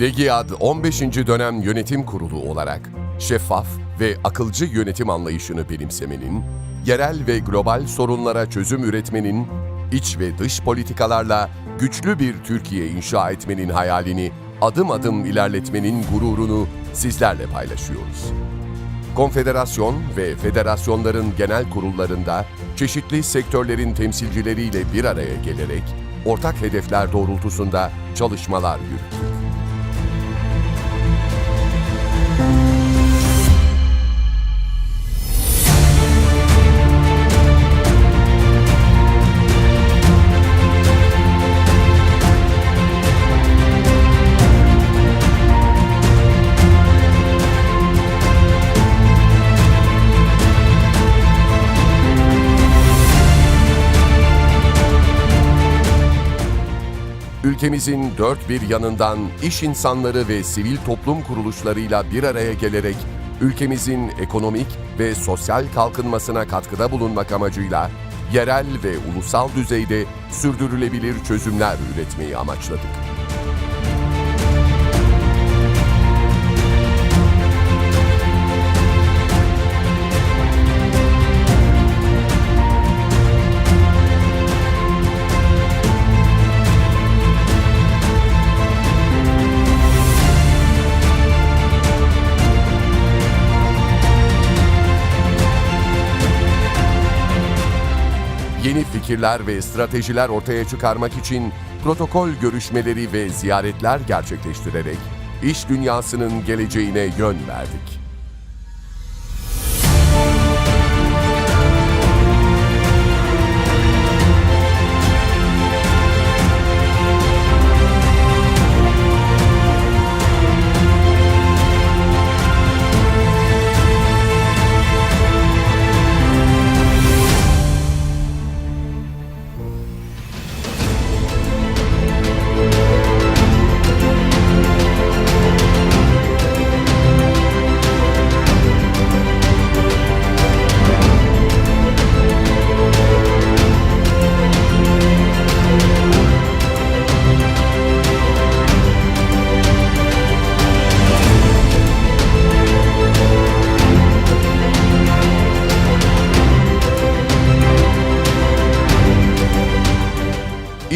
DGİAD 15. dönem yönetim kurulu olarak şeffaf ve akılcı yönetim anlayışını benimsemenin, yerel ve global sorunlara çözüm üretmenin, iç ve dış politikalarla güçlü bir Türkiye inşa etmenin hayalini adım adım ilerletmenin gururunu sizlerle paylaşıyoruz. Konfederasyon ve federasyonların genel kurullarında çeşitli sektörlerin temsilcileriyle bir araya gelerek ortak hedefler doğrultusunda çalışmalar yürüttük. Ülkemizin dört bir yanından iş insanları ve sivil toplum kuruluşlarıyla bir araya gelerek ülkemizin ekonomik ve sosyal kalkınmasına katkıda bulunmak amacıyla yerel ve ulusal düzeyde sürdürülebilir çözümler üretmeyi amaçladık. Yeni fikirler ve stratejiler ortaya çıkarmak için protokol görüşmeleri ve ziyaretler gerçekleştirerek iş dünyasının geleceğine yön verdik.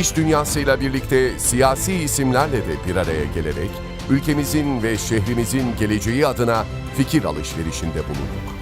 İş dünyasıyla birlikte siyasi isimlerle de bir araya gelerek ülkemizin ve şehrimizin geleceği adına fikir alışverişinde bulunduk.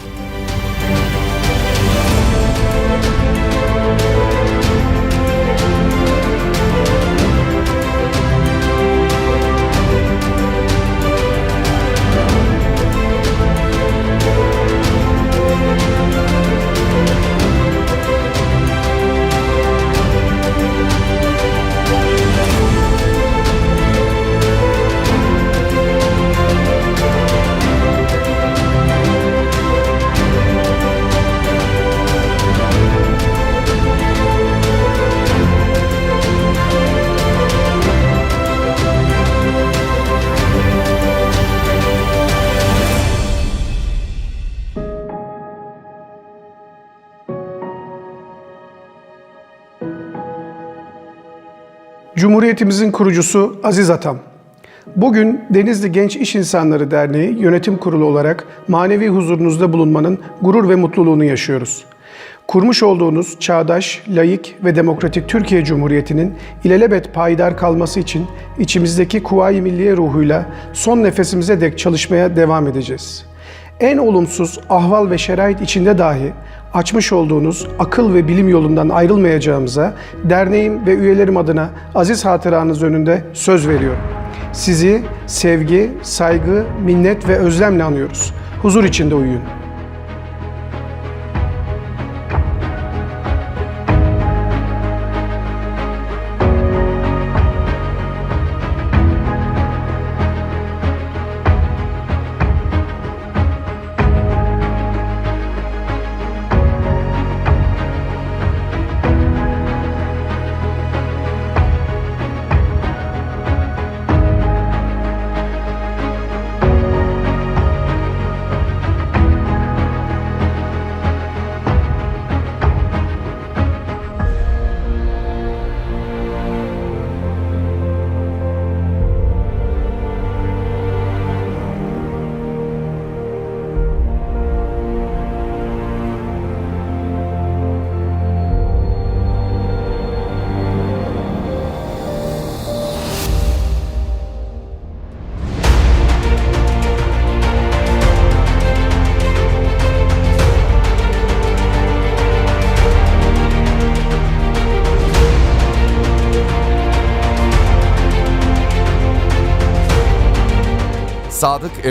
Cumhuriyetimizin kurucusu Aziz Atam. Bugün Denizli Genç İş İnsanları Derneği Yönetim Kurulu olarak manevi huzurunuzda bulunmanın gurur ve mutluluğunu yaşıyoruz. Kurmuş olduğunuz çağdaş, layık ve demokratik Türkiye Cumhuriyeti'nin ilelebet payidar kalması için içimizdeki kuvayi milliye ruhuyla son nefesimize dek çalışmaya devam edeceğiz. En olumsuz ahval ve şerait içinde dahi açmış olduğunuz akıl ve bilim yolundan ayrılmayacağımıza derneğim ve üyelerim adına aziz hatıranız önünde söz veriyorum. Sizi sevgi, saygı, minnet ve özlemle anıyoruz. Huzur içinde uyuyun.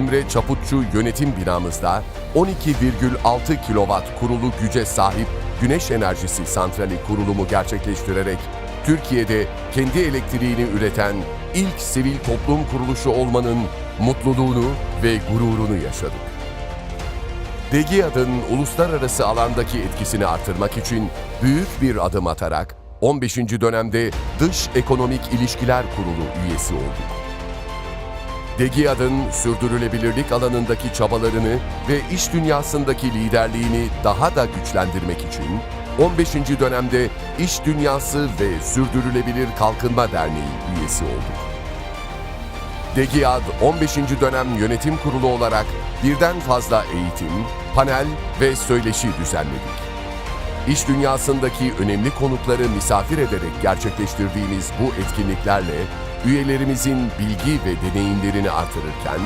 Emre Çaputçu yönetim binamızda 12,6 kilowatt kurulu güce sahip güneş enerjisi santrali kurulumu gerçekleştirerek Türkiye'de kendi elektriğini üreten ilk sivil toplum kuruluşu olmanın mutluluğunu ve gururunu yaşadık. DEGİAD'ın uluslararası alandaki etkisini artırmak için büyük bir adım atarak 15. dönemde Dış Ekonomik İlişkiler Kurulu üyesi olduk. DEGİAD'ın sürdürülebilirlik alanındaki çabalarını ve iş dünyasındaki liderliğini daha da güçlendirmek için 15. dönemde İş Dünyası ve Sürdürülebilir Kalkınma Derneği üyesi olduk. DEGİAD 15. dönem yönetim kurulu olarak birden fazla eğitim, panel ve söyleşi düzenledik. İş dünyasındaki önemli konukları misafir ederek gerçekleştirdiğimiz bu etkinliklerle üyelerimizin bilgi ve deneyimlerini artırırken,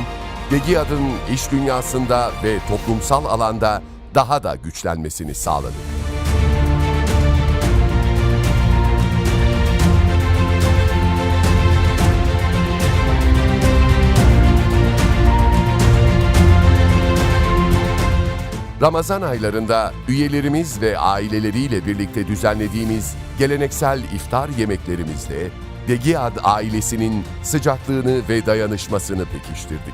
DEGİAD'ın iş dünyasında ve toplumsal alanda daha da güçlenmesini sağladık. Ramazan aylarında üyelerimiz ve aileleriyle birlikte düzenlediğimiz geleneksel iftar yemeklerimizle Degiad ailesinin sıcaklığını ve dayanışmasını pekiştirdik.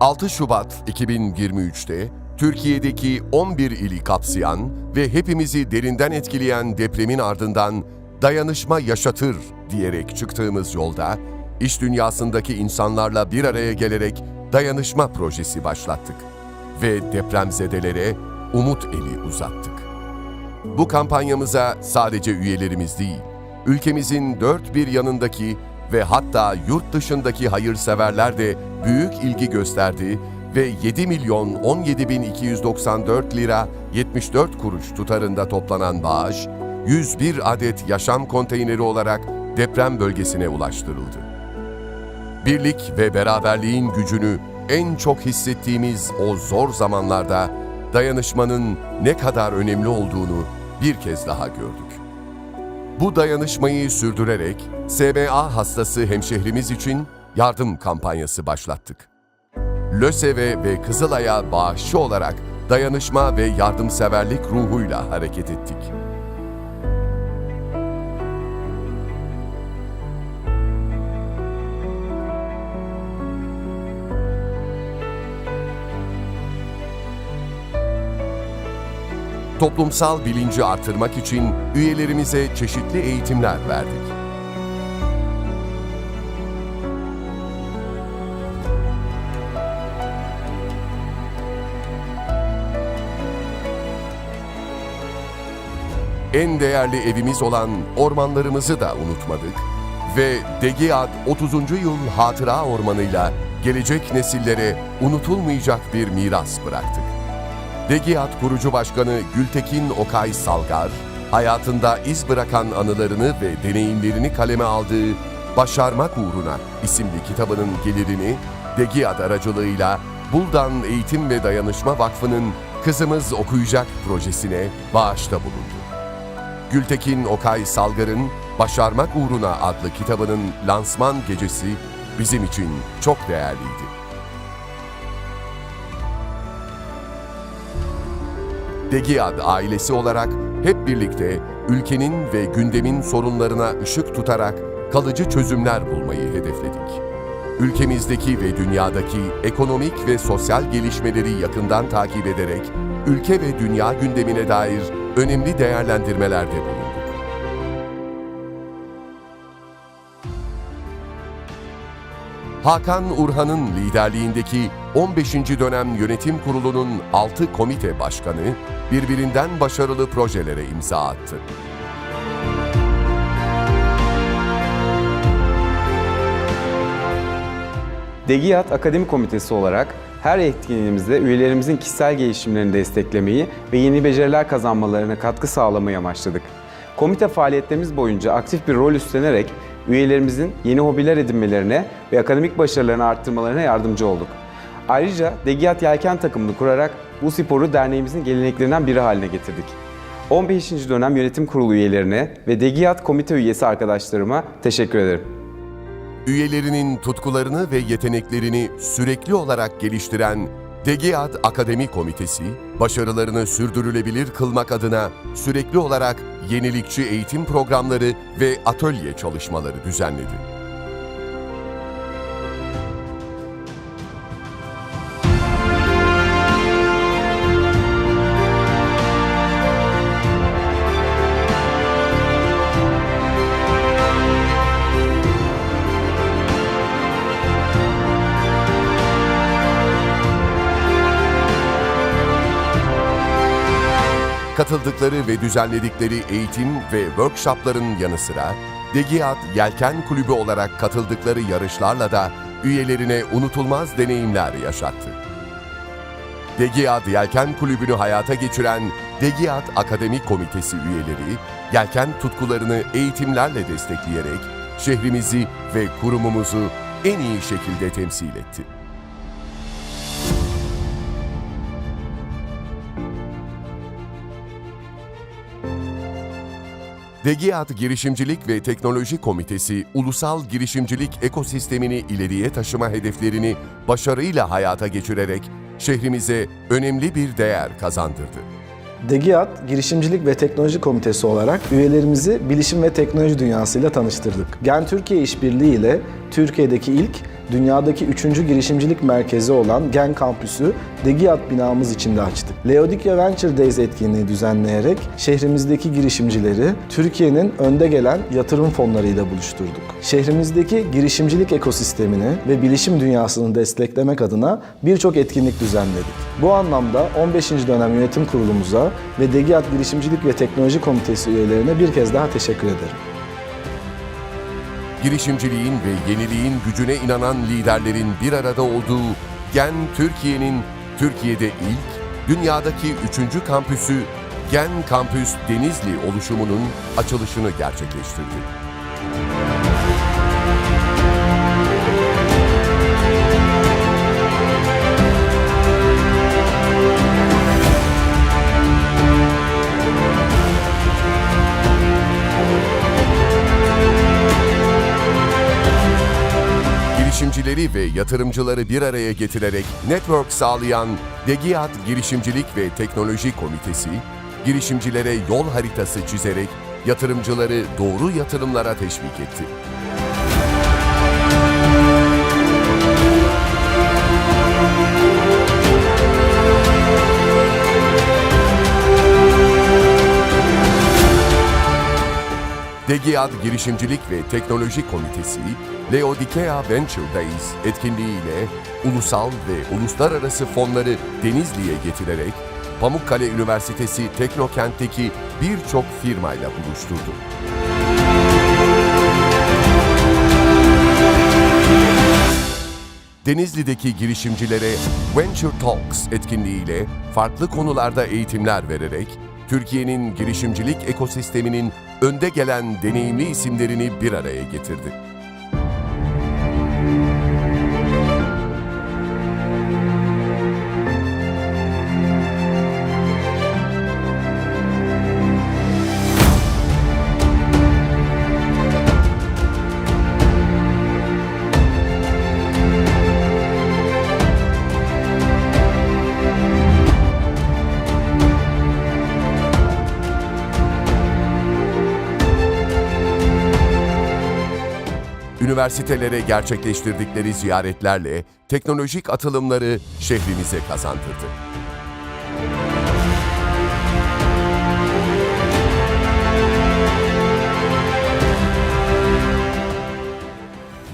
...6 Şubat 2023'te Türkiye'deki 11 ili kapsayan ve hepimizi derinden etkileyen depremin ardından dayanışma yaşatır diyerek çıktığımız yolda iş dünyasındaki insanlarla bir araya gelerek dayanışma projesi başlattık ve depremzedelere umut eli uzattık. Bu kampanyamıza sadece üyelerimiz değil, ülkemizin dört bir yanındaki ve hatta yurt dışındaki hayırseverler de büyük ilgi gösterdi ve 7 milyon 17 bin 294 lira 74 kuruş tutarında toplanan bağış, 101 adet yaşam konteyneri olarak deprem bölgesine ulaştırıldı. Birlik ve beraberliğin gücünü en çok hissettiğimiz o zor zamanlarda dayanışmanın ne kadar önemli olduğunu bir kez daha gördük. Bu dayanışmayı sürdürerek SMA hastası hemşehrimiz için yardım kampanyası başlattık. LÖSEV'e ve Kızılay'a bağışçı olarak dayanışma ve yardımseverlik ruhuyla hareket ettik. Toplumsal bilinci artırmak için üyelerimize çeşitli eğitimler verdik. En değerli evimiz olan ormanlarımızı da unutmadık ve Degiad 30. Yıl Hatıra Ormanı'yla gelecek nesillere unutulmayacak bir miras bıraktık. Degiat kurucu başkanı Gültekin Okay Salgar, hayatında iz bırakan anılarını ve deneyimlerini kaleme aldığı Başarmak Uğruna isimli kitabının gelirini Degiat aracılığıyla Buldan Eğitim ve Dayanışma Vakfı'nın Kızımız Okuyacak projesine bağışta bulundu. Gültekin Okay Salgar'ın Başarmak Uğruna adlı kitabının lansman gecesi bizim için çok değerliydi. Degiad ailesi olarak hep birlikte ülkenin ve gündemin sorunlarına ışık tutarak kalıcı çözümler bulmayı hedefledik. Ülkemizdeki ve dünyadaki ekonomik ve sosyal gelişmeleri yakından takip ederek ülke ve dünya gündemine dair önemli değerlendirmelerde bulunduk. Hakan Urhan'ın liderliğindeki 15. dönem yönetim kurulunun 6 komite başkanı birbirinden başarılı projelere imza attı. Degiyat Akademi Komitesi olarak her etkinliğimizde üyelerimizin kişisel gelişimlerini desteklemeyi ve yeni beceriler kazanmalarına katkı sağlamayı amaçladık. Komite faaliyetlerimiz boyunca aktif bir rol üstlenerek üyelerimizin yeni hobiler edinmelerine ve akademik başarılarını arttırmalarına yardımcı olduk. Ayrıca Degiyat Yelken takımını kurarak bu sporu derneğimizin geleneklerinden biri haline getirdik. 15. dönem yönetim kurulu üyelerine ve DEGİAD komite üyesi arkadaşlarıma teşekkür ederim. Üyelerinin tutkularını ve yeteneklerini sürekli olarak geliştiren DGİAD Akademi Komitesi, başarılarını sürdürülebilir kılmak adına sürekli olarak yenilikçi eğitim programları ve atölye çalışmaları düzenledi. Katıldıkları ve düzenledikleri eğitim ve workshopların yanı sıra DGİAD Yelken Kulübü olarak katıldıkları yarışlarla da üyelerine unutulmaz deneyimler yaşattı. DGİAD Yelken Kulübü'nü hayata geçiren DGİAD Akademi Komitesi üyeleri, yelken tutkularını eğitimlerle destekleyerek şehrimizi ve kurumumuzu en iyi şekilde temsil etti. DGİAD Girişimcilik ve Teknoloji Komitesi, ulusal girişimcilik ekosistemini ileriye taşıma hedeflerini başarıyla hayata geçirerek şehrimize önemli bir değer kazandırdı. DEGİAD Girişimcilik ve Teknoloji Komitesi olarak üyelerimizi bilişim ve teknoloji dünyasıyla tanıştırdık. Gen Türkiye İşbirliği ile Türkiye'deki ilk, dünyadaki üçüncü girişimcilik merkezi olan Gen Kampüsü DEGİAD binamız içinde açtık. Leodikya Venture Days etkinliği düzenleyerek şehrimizdeki girişimcileri Türkiye'nin önde gelen yatırım fonlarıyla buluşturduk. Şehrimizdeki girişimcilik ekosistemini ve bilişim dünyasını desteklemek adına birçok etkinlik düzenledik. Bu anlamda 15. dönem yönetim kurulumuza ve DEGİAD Girişimcilik ve Teknoloji Komitesi üyelerine bir kez daha teşekkür ederim. Girişimciliğin ve yeniliğin gücüne inanan liderlerin bir arada olduğu Gen Türkiye'nin Türkiye'de ilk, dünyadaki üçüncü kampüsü Gen Kampüs Denizli oluşumunun açılışını gerçekleştirdi. Girişimcileri ve yatırımcıları bir araya getirerek network sağlayan DEGİAD Girişimcilik ve Teknoloji Komitesi, girişimcilere yol haritası çizerek yatırımcıları doğru yatırımlara teşvik etti. DEGİAD Girişimcilik ve Teknoloji Komitesi, Leodikea Venture Days etkinliğiyle ulusal ve uluslararası fonları Denizli'ye getirerek Pamukkale Üniversitesi Teknokent'teki birçok firmayla buluşturdu. Denizli'deki girişimcilere Venture Talks etkinliğiyle farklı konularda eğitimler vererek Türkiye'nin girişimcilik ekosisteminin önde gelen deneyimli isimlerini bir araya getirdi. Üniversitelere gerçekleştirdikleri ziyaretlerle teknolojik atılımları şehrimize kazandırdı.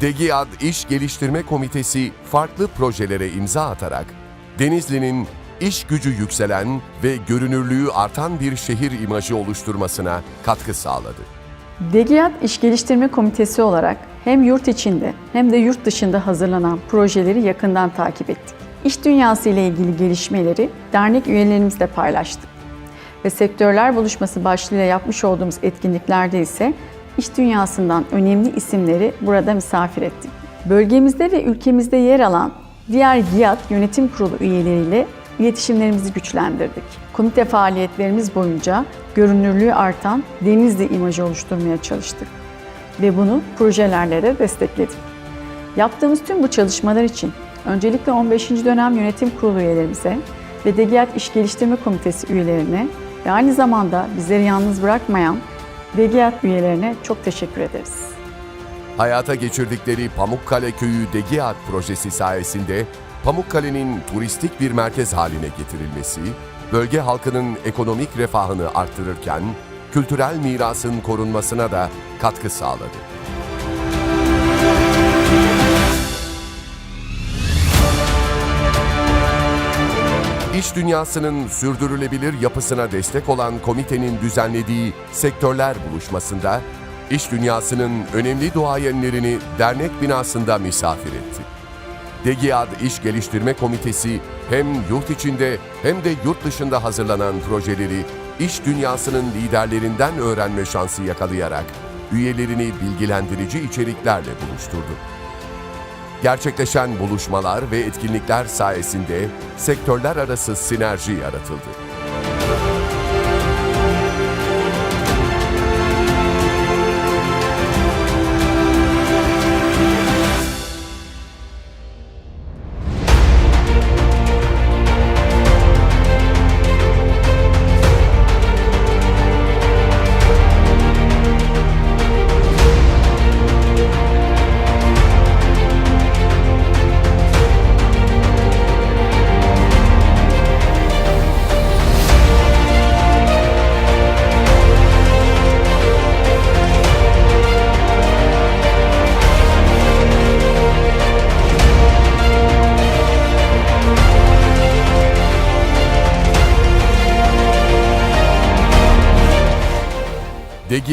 DEGİAD İş Geliştirme Komitesi farklı projelere imza atarak Denizli'nin iş gücü yükselen ve görünürlüğü artan bir şehir imajı oluşturmasına katkı sağladı. DEGİAD İş Geliştirme Komitesi olarak hem yurt içinde hem de yurt dışında hazırlanan projeleri yakından takip ettik. İş dünyası ile ilgili gelişmeleri dernek üyelerimizle paylaştık. Ve sektörler buluşması başlığıyla yapmış olduğumuz etkinliklerde ise iş dünyasından önemli isimleri burada misafir ettik. Bölgemizde ve ülkemizde yer alan diğer GİAD yönetim kurulu üyeleriyle iletişimlerimizi güçlendirdik. Komite faaliyetlerimiz boyunca görünürlüğü artan Denizli imajı oluşturmaya çalıştık ve bunu projelerle de destekledik. Yaptığımız tüm bu çalışmalar için öncelikle 15. dönem yönetim kurulu üyelerimize ve DGİAD İş Geliştirme Komitesi üyelerine ve aynı zamanda bizleri yalnız bırakmayan DGİAD üyelerine çok teşekkür ederiz. Hayata geçirdikleri Pamukkale Köyü Degiat projesi sayesinde Pamukkale'nin turistik bir merkez haline getirilmesi, bölge halkının ekonomik refahını arttırırken kültürel mirasın korunmasına da katkı sağladı. İş dünyasının sürdürülebilir yapısına destek olan komitenin düzenlediği sektörler buluşmasında iş dünyasının önemli duayenlerini dernek binasında misafir etti. DGİAD İş Geliştirme Komitesi hem yurt içinde hem de yurt dışında hazırlanan projeleri iş dünyasının liderlerinden öğrenme şansı yakalayarak üyelerini bilgilendirici içeriklerle buluşturdu. Gerçekleşen buluşmalar ve etkinlikler sayesinde sektörler arası sinerji yaratıldı.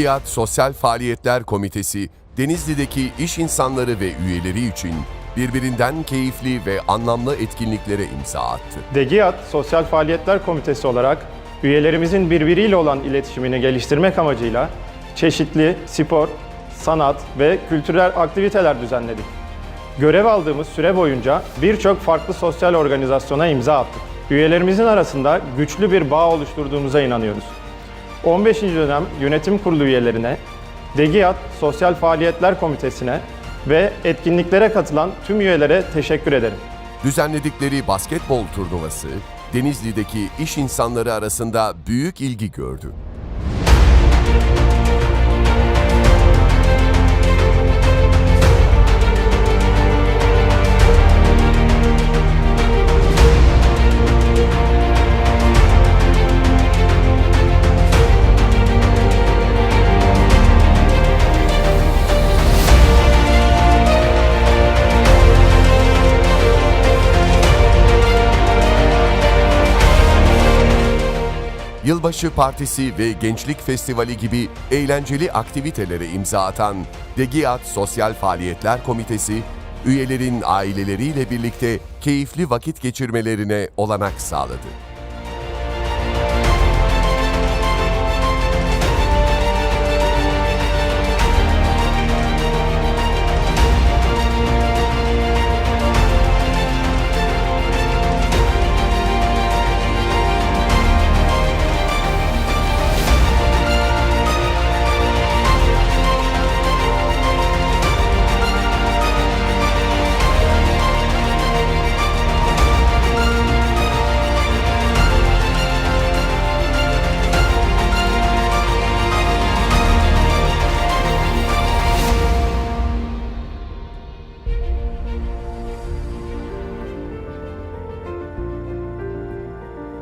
DGİAD Sosyal Faaliyetler Komitesi, Denizli'deki iş insanları ve üyeleri için birbirinden keyifli ve anlamlı etkinliklere imza attı. DGİAD Sosyal Faaliyetler Komitesi olarak üyelerimizin birbiriyle olan iletişimini geliştirmek amacıyla çeşitli spor, sanat ve kültürel aktiviteler düzenledik. Görev aldığımız süre boyunca birçok farklı sosyal organizasyona imza attık. Üyelerimizin arasında güçlü bir bağ oluşturduğumuza inanıyoruz. 15. dönem yönetim kurulu üyelerine, DGİAD Sosyal Faaliyetler Komitesi'ne ve etkinliklere katılan tüm üyelere teşekkür ederim. Düzenledikleri basketbol turnuvası, Denizli'deki iş insanları arasında büyük ilgi gördü. Yılbaşı Partisi ve Gençlik Festivali gibi eğlenceli aktivitelere imza atan DGİAD Sosyal Faaliyetler Komitesi, üyelerin aileleriyle birlikte keyifli vakit geçirmelerine olanak sağladı.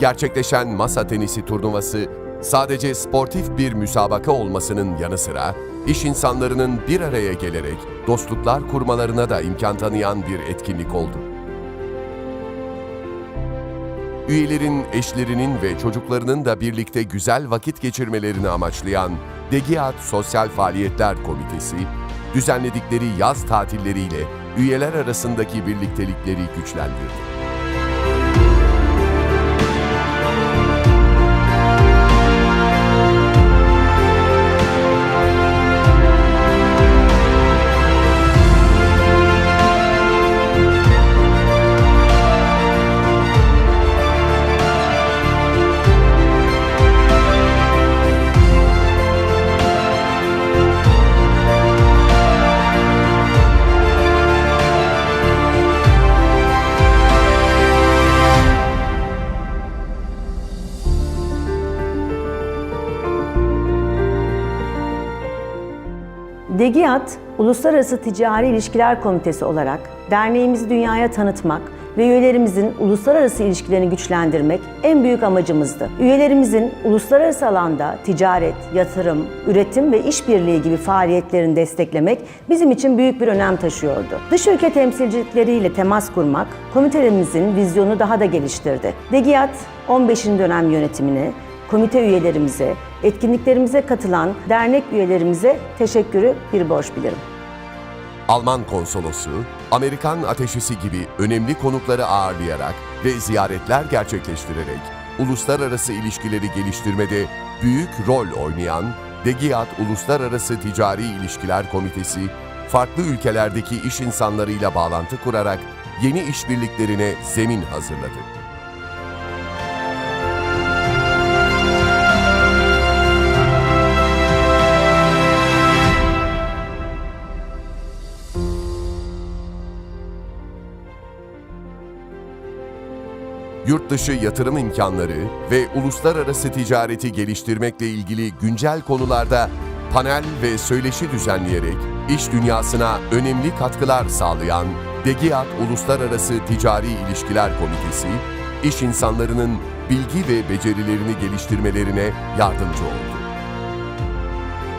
Gerçekleşen masa tenisi turnuvası sadece sportif bir müsabaka olmasının yanı sıra iş insanlarının bir araya gelerek dostluklar kurmalarına da imkan tanıyan bir etkinlik oldu. Üyelerin eşlerinin ve çocuklarının da birlikte güzel vakit geçirmelerini amaçlayan DGİAD Sosyal Faaliyetler Komitesi, düzenledikleri yaz tatilleriyle üyeler arasındaki birliktelikleri güçlendirdi. DEGİAD, Uluslararası Ticari İlişkiler Komitesi olarak derneğimizi dünyaya tanıtmak ve üyelerimizin uluslararası ilişkilerini güçlendirmek en büyük amacımızdı. Üyelerimizin uluslararası alanda ticaret, yatırım, üretim ve işbirliği gibi faaliyetlerini desteklemek bizim için büyük bir önem taşıyordu. Dış ülke temsilcilikleriyle temas kurmak komitelerimizin vizyonu daha da geliştirdi. DEGİAD 15. dönem yönetimini, komite üyelerimize, etkinliklerimize katılan dernek üyelerimize teşekkürü bir borç bilirim. Alman konsolosu, Amerikan ateşisi gibi önemli konukları ağırlayarak ve ziyaretler gerçekleştirerek uluslararası ilişkileri geliştirmede büyük rol oynayan DEGİAD Uluslararası Ticari İlişkiler Komitesi, farklı ülkelerdeki iş insanlarıyla bağlantı kurarak yeni işbirliklerine zemin hazırladı. Yurt dışı yatırım imkanları ve uluslararası ticareti geliştirmekle ilgili güncel konularda panel ve söyleşi düzenleyerek iş dünyasına önemli katkılar sağlayan DEGİAD Uluslararası Ticari İlişkiler Komitesi, iş insanlarının bilgi ve becerilerini geliştirmelerine yardımcı oldu.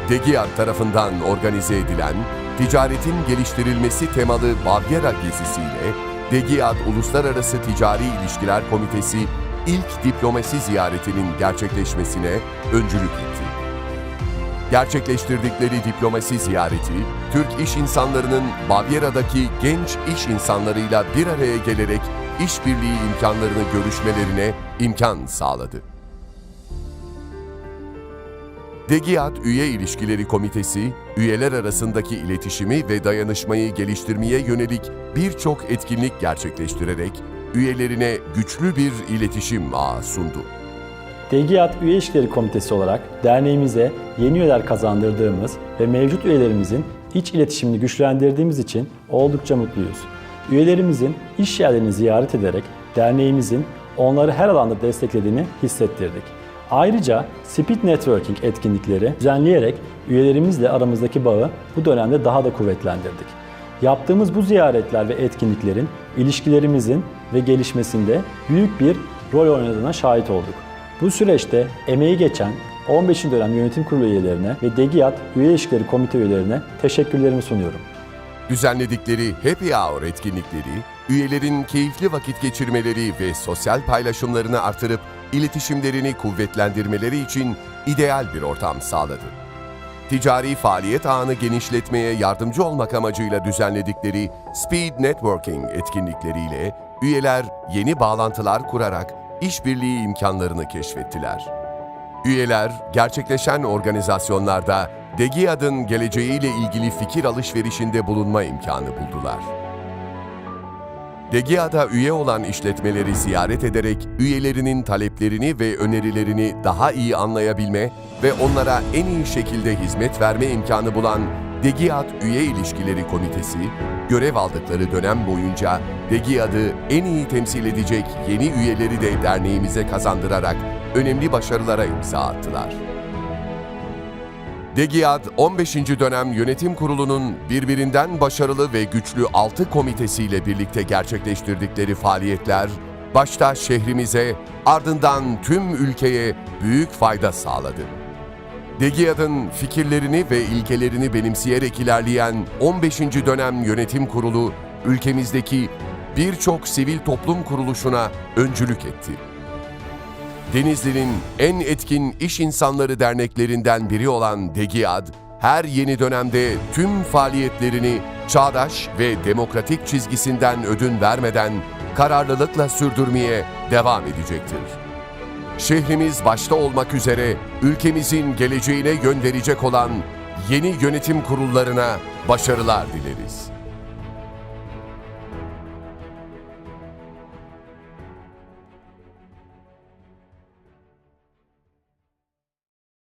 DEGİAD tarafından organize edilen ticaretin geliştirilmesi temalı Bavyera gezisiyle DEGİAD Uluslararası Ticari İlişkiler Komitesi ilk diplomasi ziyaretinin gerçekleşmesine öncülük etti. Gerçekleştirdikleri diplomasi ziyareti, Türk iş insanlarının Bavyera'daki genç iş insanlarıyla bir araya gelerek işbirliği imkanlarını görüşmelerine imkan sağladı. DEGİAD Üye İlişkileri Komitesi, üyeler arasındaki iletişimi ve dayanışmayı geliştirmeye yönelik birçok etkinlik gerçekleştirerek üyelerine güçlü bir iletişim ağı sundu. DGİAD Üye İlişkileri Komitesi olarak derneğimize yeni üyeler kazandırdığımız ve mevcut üyelerimizin iç iletişimini güçlendirdiğimiz için oldukça mutluyuz. Üyelerimizin iş yerlerini ziyaret ederek derneğimizin onları her alanda desteklediğini hissettirdik. Ayrıca Speed Networking etkinlikleri düzenleyerek üyelerimizle aramızdaki bağı bu dönemde daha da kuvvetlendirdik. Yaptığımız bu ziyaretler ve etkinliklerin ilişkilerimizin ve gelişmesinde büyük bir rol oynadığına şahit olduk. Bu süreçte emeği geçen 15. dönem yönetim kurulu üyelerine ve DEGİAD Üye İlişkileri Komite üyelerine teşekkürlerimi sunuyorum. Düzenledikleri Happy Hour etkinlikleri, üyelerin keyifli vakit geçirmeleri ve sosyal paylaşımlarını artırıp iletişimlerini kuvvetlendirmeleri için ideal bir ortam sağladı. Ticari faaliyet ağını genişletmeye yardımcı olmak amacıyla düzenledikleri Speed Networking etkinlikleriyle üyeler yeni bağlantılar kurarak işbirliği imkanlarını keşfettiler. Üyeler gerçekleşen organizasyonlarda DEGİAD'ın geleceğiyle ilgili fikir alışverişinde bulunma imkanı buldular. DEGİAD'a üye olan işletmeleri ziyaret ederek üyelerinin taleplerini ve önerilerini daha iyi anlayabilme ve onlara en iyi şekilde hizmet verme imkanı bulan DEGİAD Üye İlişkileri Komitesi, görev aldıkları dönem boyunca DEGİAD'ı en iyi temsil edecek yeni üyeleri de derneğimize kazandırarak önemli başarılara imza attılar. DEGİAD 15. dönem yönetim kurulunun birbirinden başarılı ve güçlü 6 komitesiyle birlikte gerçekleştirdikleri faaliyetler, başta şehrimize, ardından tüm ülkeye büyük fayda sağladı. DEGİAD'ın fikirlerini ve ilkelerini benimseyerek ilerleyen 15. dönem yönetim kurulu, ülkemizdeki birçok sivil toplum kuruluşuna öncülük etti. Denizli'nin en etkin iş insanları derneklerinden biri olan DEGİAD, her yeni dönemde tüm faaliyetlerini çağdaş ve demokratik çizgisinden ödün vermeden kararlılıkla sürdürmeye devam edecektir. Şehrimiz başta olmak üzere ülkemizin geleceğine gönderecek olan yeni yönetim kurullarına başarılar dileriz.